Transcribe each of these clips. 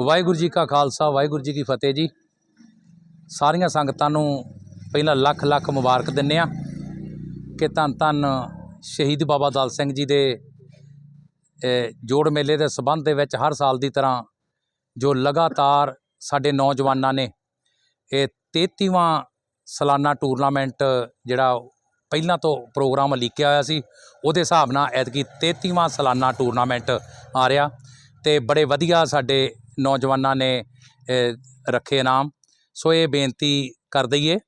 ਵਾਹਿਗੁਰੂ ਜੀ ਕਾ ਖਾਲਸਾ, ਵਾਹਿਗੁਰੂ ਜੀ ਕੀ ਫਤਿਹ ਜੀ। ਸਾਰੀਆਂ ਸੰਗਤਾਂ ਨੂੰ ਪਹਿਲਾਂ ਲੱਖ ਲੱਖ ਮੁਬਾਰਕ ਦਿੰਨੇ ਆ ਕਿ ਧੰਨ ਧੰਨ ਸ਼ਹੀਦ ਬਾਬਾ ਦਲ ਸਿੰਘ ਜੀ ਦੇ ਜੋੜ ਮੇਲੇ ਦੇ ਸਬੰਧ ਦੇ ਵਿੱਚ ਹਰ ਸਾਲ ਦੀ ਤਰ੍ਹਾਂ ਜੋ ਲਗਾਤਾਰ ਸਾਡੇ ਨੌਜਵਾਨਾਂ ਨੇ ਇਹ 33ਵਾਂ ਸਾਲਾਨਾ ਟੂਰਨਾਮੈਂਟ ਜਿਹੜਾ ਪਹਿਲਾਂ ਤੋਂ ਪ੍ਰੋਗਰਾਮ ਲਿਖਿਆ ਹੋਇਆ ਸੀ, ਉਹਦੇ ਹਿਸਾਬ ਨਾਲ ਐਤਕੀ 33ਵਾਂ ਸਾਲਾਨਾ ਟੂਰਨਾਮੈਂਟ ਆ ਰਿਹਾ। ਤੇ ਬੜੇ ਵਧੀਆ ਸਾਡੇ ਨੌਜਵਾਨਾਂ ਨੇ ਰੱਖੇ ਇਨਾਮ। ਸੋ ਇਹ ਬੇਨਤੀ ਕਰ ਦਈਏ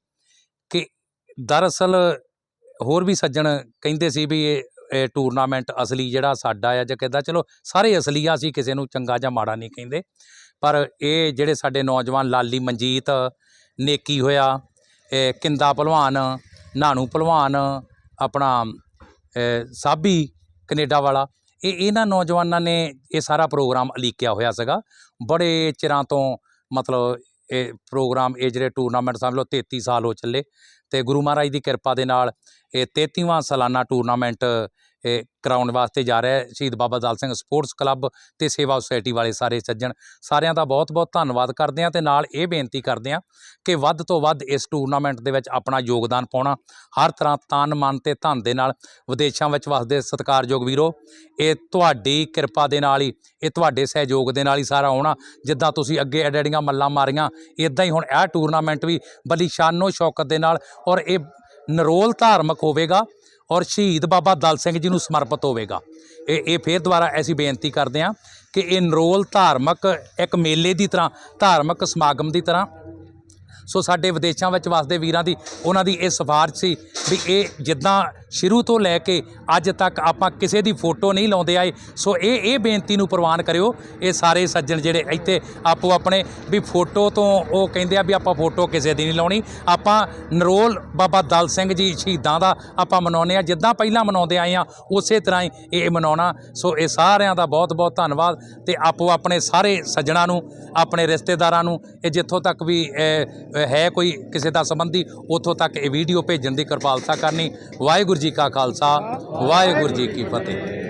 ਕਿ ਦਰਅਸਲ ਹੋਰ ਵੀ ਸੱਜਣ ਕਹਿੰਦੇ ਸੀ ਵੀ ਇਹ ਟੂਰਨਾਮੈਂਟ ਅਸਲੀ ਜਿਹੜਾ ਸਾਡਾ ਆ ਜਾਂ ਕਿੱਦਾਂ, ਚਲੋ ਸਾਰੇ ਅਸਲੀ ਆ, ਅਸੀਂ ਕਿਸੇ ਨੂੰ ਚੰਗਾ ਜਾਂ ਮਾੜਾ ਨਹੀਂ ਕਹਿੰਦੇ। ਪਰ ਇਹ ਜਿਹੜੇ ਸਾਡੇ ਨੌਜਵਾਨ ਲਾਲੀ ਮਨਜੀਤ, ਨੇਕੀ ਹੋਇਆ ਕਿੰਦਾ ਭਲਵਾਨ, ਨਾਨੂ ਭਲਵਾਨ, ਆਪਣਾ ਸਾਬੀ ਕੈਨੇਡਾ ਵਾਲਾ ਇਹ, ਇਹਨਾਂ ਨੌਜਵਾਨਾਂ ਨੇ ਇਹ ਸਾਰਾ ਪ੍ਰੋਗਰਾਮ ਅਲੀਕਿਆ ਹੋਇਆ ਸੀਗਾ। ਬੜੇ ਚਿਰਾਂ ਤੋਂ ਮਤਲਬ ਇਹ ਪ੍ਰੋਗਰਾਮ, ਇਹ ਜਿਹੜੇ ਟੂਰਨਾਮੈਂਟ ਸਮਝ ਲਓ 33 ਸਾਲ ਹੋ ਚੱਲੇ ਤੇ ਗੁਰੂ ਮਹਾਰਾਜ ਦੀ ਕਿਰਪਾ ਦੇ ਨਾਲ ਇਹ 33ਵਾਂ ਸਾਲਾਨਾ ਟੂਰਨਾਮੈਂਟ ਕਰਾਉਣ ਵਾਸਤੇ ਜਾ ਰਿਹਾ ਸ਼ਹੀਦ ਬਾਬਾ ਦਲ ਸਿੰਘ ਸਪੋਰਟਸ ਕਲੱਬ ਤੇ ਸੇਵਾ ਸੁਸਾਇਟੀ ਵਾਲੇ ਸਾਰੇ ਸੱਜਣ, ਸਾਰਿਆਂ ਦਾ ਬਹੁਤ-ਬਹੁਤ ਧੰਨਵਾਦ ਕਰਦੇ ਹਾਂ ਤੇ ਨਾਲ ਇਹ ਬੇਨਤੀ ਕਰਦੇ ਹਾਂ ਕਿ ਵੱਧ ਤੋਂ ਵੱਧ ਇਸ ਟੂਰਨਾਮੈਂਟ ਦੇ ਵਿੱਚ ਆਪਣਾ ਯੋਗਦਾਨ ਪਾਉਣਾ, ਹਰ ਤਰ੍ਹਾਂ ਤਨ, ਮਨ ਤੇ ਧਨ ਦੇ ਨਾਲ ਵਿਦੇਸ਼ਾਂ ਵਿੱਚ ਵਸਦੇ ਸਤਿਕਾਰਯੋਗ ਵੀਰੋ, ਇਹ ਤੁਹਾਡੀ ਕਿਰਪਾ ਦੇ ਨਾਲ ਹੀ, ਇਹ ਤੁਹਾਡੇ ਸਹਿਯੋਗ ਦੇ ਨਾਲ ਹੀ ਸਾਰਾ ਹੋਣਾ। ਜਿੱਦਾਂ ਤੁਸੀਂ ਅੱਗੇ ਐਡੈਡੀਆਂ ਮੱਲਾਂ ਮਾਰੀਆਂ ਇਦਾਂ ਹੀ ਹੁਣ ਇਹ ਟੂਰਨਾਮੈਂਟ ਵੀ ਬਲੀ ਸ਼ਾਨੋ ਸ਼ੌਕਤ ਦੇ ਨਾਲ ਔਰ ਇਹ ਨਰੋਲ ਧਾਰਮਿਕ ਹੋਵੇਗਾ। ਔਰ ਸ਼ਹੀਦ ਬਾਬਾ ਦਲ ਸਿੰਘ ਜੀ ਨੂੰ ਸਮਰਪਿਤ ਹੋਵੇਗਾ। ਇਹ ਇਹ ਫੇਰ ਦੁਬਾਰਾ ਅਸੀਂ ਬੇਨਤੀ ਕਰਦੇ ਹਾਂ ਕਿ ਇਹ ਨਰੋਲ ਧਾਰਮਿਕ ਇੱਕ ਮੇਲੇ ਦੀ ਤਰ੍ਹਾਂ, ਧਾਰਮਿਕ ਸਮਾਗਮ ਦੀ ਤਰ੍ਹਾਂ ਸੋ ਸਾਡੇ ਵਿਦੇਸ਼ਾਂ ਵਿੱਚ ਵਸਦੇ ਵੀਰਾਂ ਦੀ ਉਹਨਾਂ ਦੀ ਇਹ ਸਿਫਾਰਿਸ਼ ਸੀ ਵੀ ਇਹ ਜਿੱਦਾਂ ਸ਼ੁਰੂ ਤੋਂ ਲੈ ਕੇ ਅੱਜ ਤੱਕ ਆਪਾਂ ਕਿਸੇ ਦੀ ਫੋਟੋ ਨਹੀਂ ਲਾਉਂਦੇ ਆਏ। ਸੋ ਇਹ ਇਹ ਬੇਨਤੀ ਨੂੰ ਪ੍ਰਵਾਨ ਕਰਿਓ। ਇਹ ਸਾਰੇ ਸੱਜਣ ਜਿਹੜੇ ਇੱਥੇ ਆਪੋ ਆਪਣੇ ਵੀ ਫੋਟੋ ਤੋਂ ਉਹ ਕਹਿੰਦੇ ਆ ਵੀ ਆਪਾਂ ਫੋਟੋ ਕਿਸੇ ਦੀ ਨਹੀਂ ਲਾਉਣੀ। ਆਪਾਂ ਨਰੋਲ ਬਾਬਾ ਦਲ ਸਿੰਘ ਜੀ ਸ਼ਹੀਦਾਂ ਦਾ ਆਪਾਂ ਮਨਾਉਂਦੇ ਆ। ਜਿੱਦਾਂ ਪਹਿਲਾਂ ਮਨਾਉਂਦੇ ਆਏ ਆ, ਉਸੇ ਤਰ੍ਹਾਂ ਹੀ ਇਹ ਮਨਾਉਣਾ। ਸੋ ਇਹ ਸਾਰਿਆਂ ਦਾ ਬਹੁਤ ਬਹੁਤ ਧੰਨਵਾਦ ਤੇ ਆਪੋ ਆਪਣੇ ਸਾਰੇ ਸੱਜਣਾ ਨੂੰ, ਆਪਣੇ ਰਿਸ਼ਤੇਦਾਰਾਂ ਨੂੰ, ਇਹ ਜਿੱਥੋਂ ਤੱਕ ਵੀ ਹੈ ਕੋਈ ਕਿਸੇ ਦਾ ਸੰਬੰਧੀ, ਉੱਥੋਂ ਤੱਕ ਇਹ ਵੀਡੀਓ ਭੇਜਣ ਦੀ ਕਿਰਪਾਲਤਾ ਕਰਨੀ। ਵਾਹਿਗੁਰੂ ਜੀ ਕਾ ਖਾਲਸਾ, ਵਾਹਿਗੁਰੂ ਜੀ ਕੀ ਫਤਿਹ।